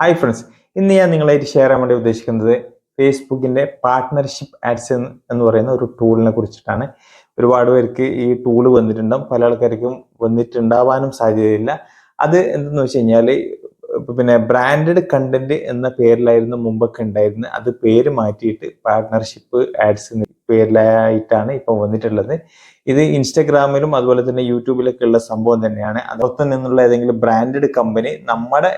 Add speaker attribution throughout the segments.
Speaker 1: Hi friends ഇന്ന് ഞാൻ നിങ്ങളായിട്ട് ഷെയർ ചെയ്യാൻ വേണ്ടി ഉദ്ദേശിക്കുന്നത് ഫേസ്ബുക്കിന്റെ പാർട്ട്ണർഷിപ്പ് ആഡ്സ് എന്ന് പറയുന്ന ഒരു ടൂളിനെ കുറിച്ചിട്ടാണ്. ഒരുപാട് പേർക്ക് ഈ ടൂൾ വന്നിട്ടുണ്ടാവും. പല ആൾക്കാർക്കും വന്നിട്ടുണ്ടാവാനും സാധ്യതയില്ല. അത് എന്തെന്ന് വെച്ച് കഴിഞ്ഞാൽ പിന്നെ ബ്രാൻഡഡ് കണ്ടന്റ് എന്ന പേരിലായിരുന്നു മുമ്പൊക്കെ ഉണ്ടായിരുന്നത് അത് പേര് മാറ്റിയിട്ട് പാർട്ട്ണർഷിപ്പ് ആഡ്സ് പേരിലായിട്ടാണ് ഇപ്പം വന്നിട്ടുള്ളത്. ഇത് ഇൻസ്റ്റഗ്രാമിലും അതുപോലെ തന്നെ യൂട്യൂബിലൊക്കെ ഉള്ള സംഭവം തന്നെയാണ്. അതോടൊപ്പം നിന്നുള്ള ഏതെങ്കിലും ബ്രാൻഡഡ് കമ്പനി നമ്മുടെ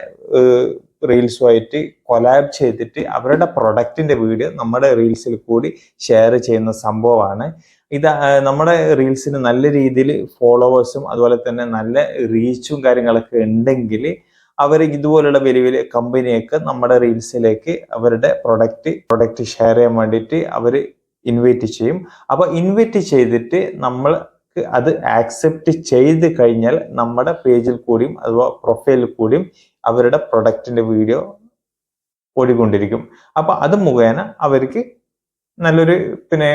Speaker 1: റീൽസുമായിട്ട് കൊലാബ് ചെയ്തിട്ട് അവരുടെ പ്രൊഡക്റ്റിന്റെ വീഡിയോ നമ്മുടെ റീൽസിൽ കൂടി ഷെയർ ചെയ്യുന്ന സംഭവമാണ്. ഇത് നമ്മുടെ റീൽസിന് നല്ല രീതിയിൽ ഫോളോവേഴ്സും അതുപോലെ തന്നെ നല്ല റീച്ചും കാര്യങ്ങളൊക്കെ ഉണ്ടെങ്കിൽ അവർ ഇതുപോലുള്ള വലിയ വലിയ കമ്പനിയൊക്കെ നമ്മുടെ റീൽസിലേക്ക് അവരുടെ പ്രൊഡക്റ്റ് പ്രൊഡക്റ്റ് ഷെയർ ചെയ്യാൻ വേണ്ടിയിട്ട് അവർ ഇൻവൈറ്റ് ചെയ്യും. അപ്പോൾ ഇൻവൈറ്റ് ചെയ്തിട്ട് നമ്മൾക്ക് അത് ആക്സെപ്റ്റ് ചെയ്ത് കഴിഞ്ഞാൽ നമ്മുടെ പേജിൽ കൂടിയും അഥവാ പ്രൊഫൈലിൽ കൂടിയും അവരുടെ പ്രൊഡക്റ്റിന്റെ വീഡിയോ ഓടിക്കൊണ്ടിരിക്കും. അപ്പോൾ അത് മുഖേന അവർക്ക് നല്ലൊരു പിന്നെ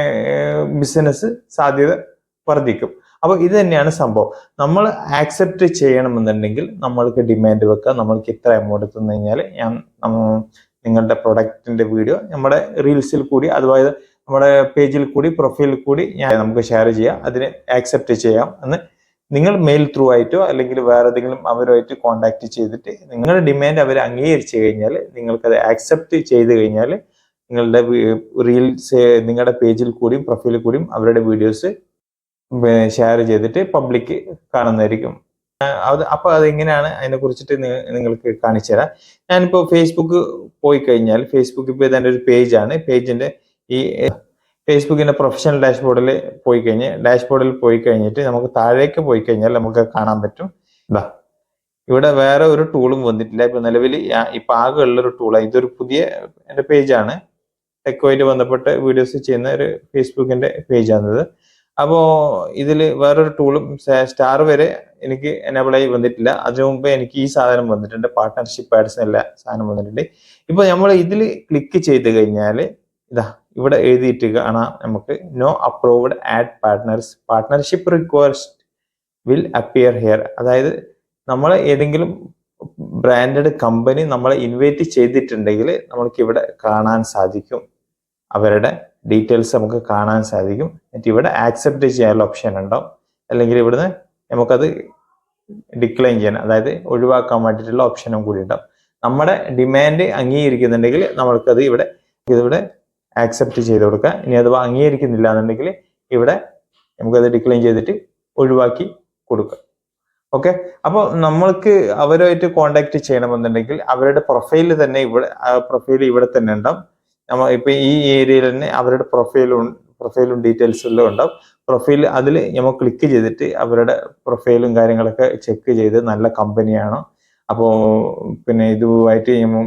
Speaker 1: ബിസിനസ് സാധ്യത വർദ്ധിക്കും. അപ്പോൾ ഇത് തന്നെയാണ് സംഭവം. നമ്മൾ ആക്സെപ്റ്റ് ചെയ്യണമെന്നുണ്ടെങ്കിൽ നമ്മൾക്ക് ഡിമാൻഡ് വെക്കുക നമ്മൾക്ക് ഇത്ര എമൗണ്ട് തന്നു കഴിഞ്ഞാൽ ഞാൻ നിങ്ങളുടെ പ്രൊഡക്റ്റിന്റെ വീഡിയോ നമ്മുടെ റീൽസിൽ കൂടി അതുപോലെ നമ്മുടെ പേജിൽ കൂടി പ്രൊഫൈലിൽ കൂടി ഞാൻ നമുക്ക് ഷെയർ ചെയ്യാം. അതിന് ആക്സെപ്റ്റ് ചെയ്യാം എന്ന് നിങ്ങൾ മെയിൽ ത്രൂ ആയിട്ടോ അല്ലെങ്കിൽ വേറെ ഏതെങ്കിലും അവരുമായിട്ട് കോൺടാക്ട് ചെയ്തിട്ട് നിങ്ങളുടെ ഡിമാൻഡ് അവർ അംഗീകരിച്ചു കഴിഞ്ഞാൽ നിങ്ങൾക്കത് ആക്സെപ്റ്റ് ചെയ്ത് കഴിഞ്ഞാൽ നിങ്ങളുടെ റീൽസ് നിങ്ങളുടെ പേജിൽ കൂടിയും പ്രൊഫൈലിൽ കൂടിയും അവരുടെ വീഡിയോസ് ഷെയർ ചെയ്തിട്ട് പബ്ലിക് കാണുന്നതായിരിക്കും. അത് അപ്പോൾ അതെങ്ങനെയാണ്? അതിനെ കുറിച്ചിട്ട് നിങ്ങൾക്ക് കാണിച്ചു തരാം. ഞാനിപ്പോൾ ഫേസ്ബുക്ക് പോയി കഴിഞ്ഞാൽ ഫേസ്ബുക്ക് ഇപ്പോൾ ഇതെന്റെ ഒരു പേജാണ് പേജിന്റെ ഈ ഫേസ്ബുക്കിന്റെ പ്രൊഫഷണൽ ഡാഷ്ബോർഡിൽ പോയി കഴിഞ്ഞ് ഡാഷ്ബോർഡിൽ പോയി കഴിഞ്ഞിട്ട് നമുക്ക് താഴേക്ക് പോയി കഴിഞ്ഞാൽ നമുക്ക് കാണാൻ പറ്റും. ഇതാ ഇവിടെ വേറെ ഒരു ടൂളും വന്നിട്ടില്ല. ഇപ്പൊ നിലവിൽ ഇപ്പൊ ആകെ ഉള്ള ഒരു ടൂളാണ് ഇതൊരു പുതിയ എന്റെ പേജാണ് ടെക്കോയിട്ട് ബന്ധപ്പെട്ട് വീഡിയോസ് ചെയ്യുന്ന ഒരു ഫേസ്ബുക്കിന്റെ പേജാണിത് അപ്പോ ഇതിൽ വേറൊരു ടൂളും സ്റ്റാർ വരെ എനിക്ക് എനേബിൾ ആയി വന്നിട്ടില്ല. അതിനു മുമ്പേ എനിക്ക് ഈ സാധനം വന്നിട്ടുണ്ട്. പാർട്ട്ണർഷിപ്പ് ആഡ്സ് എല്ലാ സാധനം വന്നിട്ടുണ്ട്. ഇപ്പൊ നമ്മൾ ഇതിൽ ക്ലിക്ക് ചെയ്ത് കഴിഞ്ഞാൽ ഇതാ ഇവിടെ എഴുതിയിട്ട് കാണാം നമുക്ക് no approved ad partners partnership request will appear here അതായത് നമ്മൾ ഏതെങ്കിലും ബ്രാൻഡഡ് കമ്പനി നമ്മളെ ഇൻവൈറ്റ് ചെയ്തിട്ടുണ്ടെങ്കിൽ നമ്മൾക്ക് ഇവിടെ കാണാൻ സാധിക്കും. അവരുടെ ഡീറ്റെയിൽസ് നമുക്ക് കാണാൻ സാധിക്കും. എന്നിട്ട് ഇവിടെ ആക്സെപ്റ്റ് ചെയ്യാനുള്ള ഓപ്ഷൻ ഉണ്ടോ? അല്ലെങ്കിൽ ഇവിടുന്ന് നമുക്കത് ഡിക്ലൈൻ ചെയ്യാൻ അതായത് ഒഴിവാക്കാൻ വേണ്ടിയിട്ടുള്ള ഓപ്ഷനും കൂടി ഉണ്ടാവും. നമ്മുടെ ഡിമാൻഡ് അംഗീകരിക്കുന്നുണ്ടെങ്കിൽ നമ്മൾക്കത് ഇവിടെ ഇതിവിടെ ആക്സെപ്റ്റ് ചെയ്ത് കൊടുക്കുക. ഇനി അത് അംഗീകരിക്കുന്നില്ല എന്നുണ്ടെങ്കിൽ ഇവിടെ നമുക്കത് ഡിക്ലൈൻ ചെയ്തിട്ട് ഒഴിവാക്കി കൊടുക്കുക. ഓക്കെ അപ്പോൾ നമ്മൾക്ക് അവരുമായിട്ട് കോണ്ടാക്ട് ചെയ്യണമെന്നുണ്ടെങ്കിൽ അവരുടെ പ്രൊഫൈൽ തന്നെ ഇവിടെ പ്രൊഫൈൽ ഇവിടെ തന്നെ ഉണ്ടാവും. നമ്മൾ ഇപ്പം ഈ ഏരിയയിൽ തന്നെ അവരുടെ പ്രൊഫൈലും പ്രൊഫൈലും ഡീറ്റെയിൽസും എല്ലാം ഉണ്ടാവും. പ്രൊഫൈൽ അതിൽ നമ്മൾ ക്ലിക്ക് ചെയ്തിട്ട് അവരുടെ പ്രൊഫൈലും കാര്യങ്ങളൊക്കെ ചെക്ക് ചെയ്ത് നല്ല കമ്പനിയാണോ അപ്പോൾ പിന്നെ ഇതുമായിട്ട് നമ്മൾ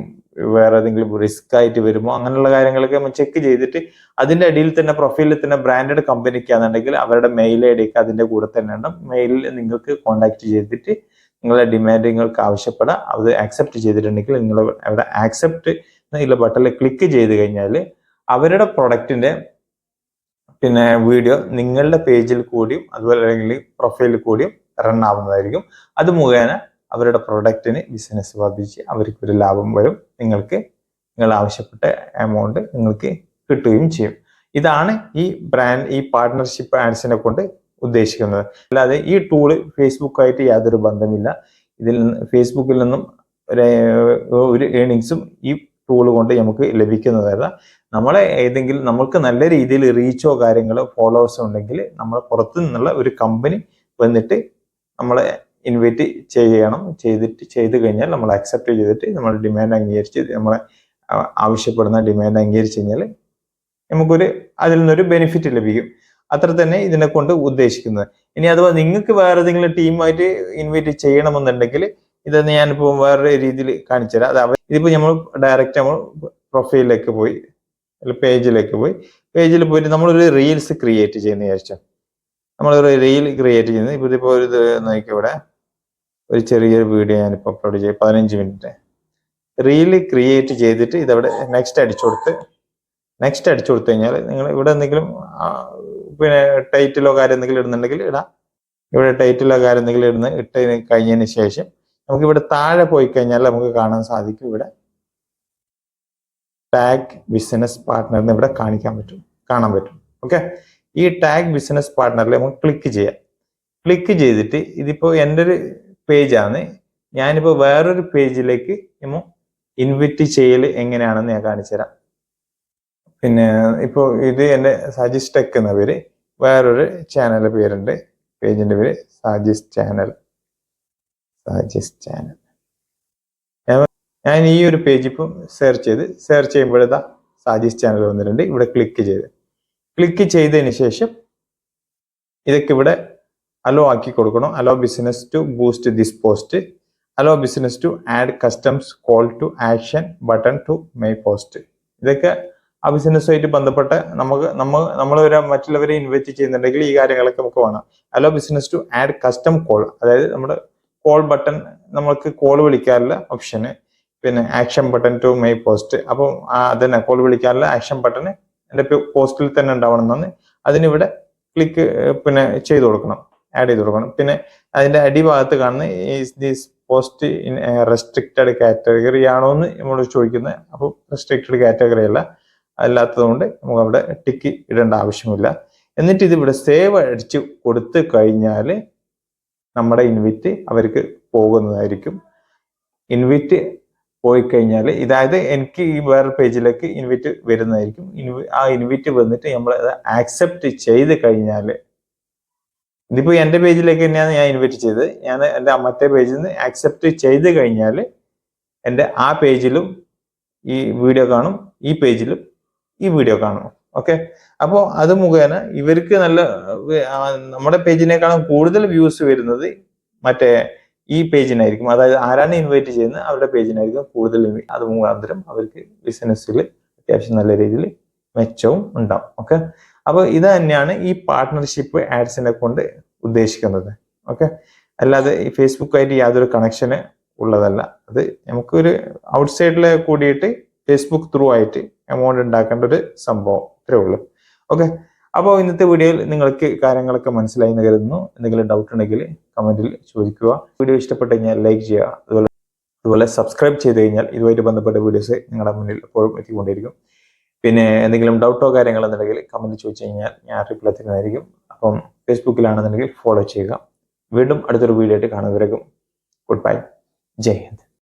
Speaker 1: വേറെ ഏതെങ്കിലും റിസ്ക് ആയിട്ട് വരുമോ? അങ്ങനെയുള്ള കാര്യങ്ങളൊക്കെ നമ്മൾ ചെക്ക് ചെയ്തിട്ട് അതിന്റെ അടിയിൽ തന്നെ പ്രൊഫൈലിൽ തന്നെ ബ്രാൻഡഡ് കമ്പനിക്കാന്നുണ്ടെങ്കിൽ അവരുടെ മെയിൽ ഐ ഡിക്ക് അതിന്റെ കൂടെ തന്നെ ഉണ്ടാവും മെയിലിൽ നിങ്ങൾക്ക് കോൺടാക്ട് ചെയ്തിട്ട് നിങ്ങളുടെ ഡിമാൻഡ് നിങ്ങൾക്ക് ആവശ്യപ്പെടാം. അത് ആക്സെപ്റ്റ് ചെയ്തിട്ടുണ്ടെങ്കിൽ നിങ്ങൾ അവിടെ ആക്സെപ്റ്റ് എന്നുള്ള ബട്ടണിൽ ക്ലിക്ക് ചെയ്ത് കഴിഞ്ഞാൽ അവരുടെ പ്രൊഡക്റ്റിന്റെ പിന്നെ വീഡിയോ നിങ്ങളുടെ പേജിൽ കൂടിയും അതുപോലെ അല്ലെങ്കിൽ പ്രൊഫൈലിൽ കൂടിയും റൺ ആവുന്നതായിരിക്കും. അത് മുഖേന അവരുടെ പ്രൊഡക്റ്റിന് ബിസിനസ് വർദ്ധിച്ച് അവർക്കൊരു ലാഭം വരും. നിങ്ങൾക്ക് നിങ്ങൾ ആവശ്യപ്പെട്ട എമൗണ്ട് നിങ്ങൾക്ക് കിട്ടുകയും ചെയ്യും. ഇതാണ് ഈ ബ്രാൻഡ് ഈ പാർട്ട്ണർഷിപ്പ് ആഡ്സിനെ കൊണ്ട് ഉദ്ദേശിക്കുന്നത്. അല്ലാതെ ഈ ടൂൾ ഫേസ്ബുക്കായിട്ട് യാതൊരു ബന്ധമില്ല. ഇതിൽ നിന്ന് ഫേസ്ബുക്കിൽ നിന്നും ഒരു ഏണിങ്സും ഈ ടൂൾ കൊണ്ട് നമുക്ക് ലഭിക്കുന്നതല്ല നമ്മളെ ഏതെങ്കിലും നമുക്ക് നല്ല രീതിയിൽ റീച്ചോ കാര്യങ്ങളോ ഫോളോവേഴ്സോ ഉണ്ടെങ്കിൽ നമ്മളെ പുറത്തു നിന്നുള്ള ഒരു കമ്പനി വന്നിട്ട് നമ്മളെ ഇൻവൈറ്റ് ചെയ്യണം. ചെയ്തിട്ട് ചെയ്ത് കഴിഞ്ഞാൽ നമ്മൾ അക്സെപ്റ്റ് ചെയ്തിട്ട് നമ്മൾ ഡിമാൻഡ് അംഗീകരിച്ച് നമ്മൾ ആവശ്യപ്പെടുന്ന ഡിമാൻഡ് അംഗീകരിച്ച് കഴിഞ്ഞാൽ നമുക്കൊരു അതിൽ നിന്നൊരു ബെനിഫിറ്റ് ലഭിക്കും. അത്ര തന്നെ ഇതിനെ കൊണ്ട് ഉദ്ദേശിക്കുന്നത്. ഇനി അഥവാ നിങ്ങൾക്ക് വേറെ ഏതെങ്കിലും ടീമായിട്ട് ഇൻവൈറ്റ് ചെയ്യണമെന്നുണ്ടെങ്കിൽ ഇതൊന്ന് ഞാനിപ്പോൾ വേറൊരു രീതിയിൽ കാണിച്ചു തരാം. അത് ഇതിപ്പോൾ നമ്മൾ ഡയറക്റ്റ് നമ്മൾ പ്രൊഫൈലിലേക്ക് പോയി പേജിലേക്ക് പോയി. പേജിൽ പോയിട്ട് നമ്മളൊരു റീൽസ് ക്രിയേറ്റ് ചെയ്യുന്ന വിചാരിച്ചാൽ നമ്മളൊരു റീൽ ക്രിയേറ്റ് ചെയ്യുന്നത്. ഇപ്പോൾ ഇതിപ്പോൾ ഒരു നോക്കിയാൽ ഇവിടെ ഒരു ചെറിയൊരു വീഡിയോ ഞാനിപ്പോൾ അപ്ലോഡ് ചെയ്യും പതിനഞ്ച് മിനിറ്റ് റീൽ ക്രിയേറ്റ് ചെയ്തിട്ട് ഇതവിടെ നെക്സ്റ്റ് അടിച്ചു കൊടുത്ത് നെക്സ്റ്റ് അടിച്ചു കൊടുത്തു കഴിഞ്ഞാൽ നിങ്ങൾ ഇവിടെ എന്തെങ്കിലും പിന്നെ ടൈറ്റിലോ കാര്യം എന്തെങ്കിലും ഇടുന്നുണ്ടെങ്കിൽ ഇടാം. ഇവിടെ ടൈറ്റിലോ കാര്യം എന്തെങ്കിലും ഇടുന്ന ഇട്ട് കഴിഞ്ഞതിന് ശേഷം നമുക്ക് ഇവിടെ താഴെ പോയി കഴിഞ്ഞാൽ നമുക്ക് കാണാൻ സാധിക്കും ഇവിടെ. ടാഗ് ബിസിനസ് പാർട്ട്ണറിന് ഇവിടെ കാണിക്കാൻ പറ്റും കാണാൻ പറ്റും. ഓക്കെ ഈ ടാഗ് ബിസിനസ് പാർട്ട്ണറിൽ നമുക്ക് ക്ലിക്ക് ചെയ്യാം. ക്ലിക്ക് ചെയ്തിട്ട് ഇതിപ്പോൾ എന്റെ ഒരു പേജാണ്. ഞാനിപ്പോൾ വേറൊരു പേജിലേക്ക് നമ്മൾ ഇൻവിറ്റ് ചെയ്യൽ എങ്ങനെയാണെന്ന് ഞാൻ കാണിച്ചു തരാം. പിന്നെ ഇപ്പോൾ ഇത് എന്റെ സജിസ് ടെക് എന്ന പേര്. വേറൊരു ചാനൽ പേരുണ്ട്. പേജിന്റെ പേര് സാജിസ് ചാനൽ സാജിസ് ചാനൽ ഞാൻ ഈ ഒരു പേജ് ഇപ്പം സെർച്ച് ചെയ്ത് സെർച്ച് ചെയ്യുമ്പോഴേതാ സാജിസ് ചാനൽ വന്നിട്ടുണ്ട്. ഇവിടെ ക്ലിക്ക് ചെയ്ത്. ക്ലിക്ക് ചെയ്തതിന് ശേഷം ഇതൊക്കെ ഇവിടെ അലോ ആക്കി കൊടുക്കണം. Allow business to boost this post allow business to add customs call to action button to my post ഇതൊക്കെ ആ ബിസിനസ്സുമായിട്ട് ബന്ധപ്പെട്ട് നമുക്ക് നമ്മൾ നമ്മൾ ഒരു മറ്റുള്ളവരെ ഇൻവൈറ്റ് ചെയ്യുന്നുണ്ടെങ്കിൽ ഈ കാര്യങ്ങളൊക്കെ നമുക്ക് വേണം. Allow business to add custom call അതായത് നമ്മുടെ കോൾ ബട്ടൺ നമ്മൾക്ക് കോൾ വിളിക്കാനുള്ള ഓപ്ഷന് പിന്നെ action button to my post അപ്പം അതന്നെ കോൾ വിളിക്കാനുള്ള ആക്ഷൻ ബട്ടൺ എന്റെ പോസ്റ്റിൽ തന്നെ ഉണ്ടാവണം എന്നാണ്. അതിനിവിടെ ക്ലിക്ക് പിന്നെ ചെയ്തു കൊടുക്കണം. ആഡ് ചെയ്ത് കൊടുക്കണം. പിന്നെ അതിന്റെ അടിഭാഗത്ത് കാണുന്ന is this post in restricted category ആണോ എന്ന് നമ്മളോട് ചോദിക്കുന്നത്. അപ്പോൾ റെസ്ട്രിക്റ്റഡ് കാറ്റഗറി അല്ല. അല്ലാത്തതുകൊണ്ട് നമുക്ക് അവിടെ ടിക്ക് ഇടേണ്ട ആവശ്യമില്ല. എന്നിട്ട് ഇതിവിടെ സേവ് അടിച്ച് കൊടുത്തു കഴിഞ്ഞാൽ നമ്മുടെ ഇൻവിറ്റ് അവർക്ക് പോകുന്നതായിരിക്കും. ഇൻവിറ്റ് പോയി കഴിഞ്ഞാൽ ഇതായത് എനിക്ക് ഈ വേറെ പേജിലേക്ക് ഇൻവിറ്റ് വരുന്നതായിരിക്കും. ആ ഇൻവിറ്റ് വന്നിട്ട് നമ്മൾ അത് ആക്സെപ്റ്റ് ചെയ്ത് കഴിഞ്ഞാൽ ഇതിപ്പോ എന്റെ പേജിലേക്ക് തന്നെയാണ് ഞാൻ ഇൻവൈറ്റ് ചെയ്തത്. ഞാൻ എന്റെ മറ്റേ പേജിൽ നിന്ന് ആക്സെപ്റ്റ് ചെയ്ത് കഴിഞ്ഞാൽ എന്റെ ആ പേജിലും ഈ വീഡിയോ കാണും ഈ പേജിലും ഈ വീഡിയോ കാണും. ഓക്കെ അപ്പോൾ അത് മുഖേന ഇവർക്ക് നല്ല നമ്മുടെ പേജിനേക്കാളും കൂടുതൽ വ്യൂസ് വരുന്നത് മറ്റേ ഈ പേജിനായിരിക്കും. അതായത് ആരാണ് ഇൻവൈറ്റ് ചെയ്യുന്നത് അവരുടെ പേജിനായിരിക്കും കൂടുതൽ അത് മുഖാന്തരം അവർക്ക് ബിസിനസ്സിൽ അത്യാവശ്യം നല്ല രീതിയിൽ മെച്ചവും ഉണ്ടാവും. ഓക്കെ അപ്പോൾ ഇത് തന്നെയാണ് ഈ പാർട്ട്ണർഷിപ്പ് ആഡ്സിനെ കൊണ്ട് ഉദ്ദേശിക്കുന്നത്. ഓക്കെ അല്ലാതെ ഈ ഫേസ്ബുക്കായിട്ട് യാതൊരു കണക്ഷന് ഉള്ളതല്ല. അത് നമുക്കൊരു ഔട്ട് സൈഡിൽ കൂടിയിട്ട് ഫേസ്ബുക്ക് ത്രൂ ആയിട്ട് എമൗണ്ട് ഉണ്ടാക്കേണ്ട ഒരു സംഭവം ഇത്രേ ഉള്ളൂ. ഓക്കെ അപ്പോൾ ഇന്നത്തെ വീഡിയോയിൽ നിങ്ങൾക്ക് കാര്യങ്ങളൊക്കെ മനസ്സിലായി എന്ന് കരുതുന്നു. എന്തെങ്കിലും ഡൗട്ട് ഉണ്ടെങ്കിൽ കമന്റിൽ ചോദിക്കുക. വീഡിയോ ഇഷ്ടപ്പെട്ട് കഴിഞ്ഞാൽ ലൈക്ക് ചെയ്യുക. അതുപോലെ അതുപോലെ സബ്സ്ക്രൈബ് ചെയ്ത് കഴിഞ്ഞാൽ ഇതുമായിട്ട് ബന്ധപ്പെട്ട വീഡിയോസ് നിങ്ങളുടെ മുന്നിൽ എപ്പോഴും എത്തിക്കൊണ്ടിരിക്കും. പിന്നെ എന്തെങ്കിലും ഡൗട്ടോ കാര്യങ്ങളോ എന്നുണ്ടെങ്കിൽ കമന്റ് ചോദിച്ചു കഴിഞ്ഞാൽ ഞാൻ റിപ്ലൈ തരുന്നതായിരിക്കും. അപ്പം ഫേസ്ബുക്കിലാണെന്നുണ്ടെങ്കിൽ ഫോളോ ചെയ്യുക. വീണ്ടും അടുത്തൊരു വീഡിയോ ആയിട്ട് കാണുന്നവരേക്കും ഗുഡ് ബൈ ജയ് ഹിന്ദ്.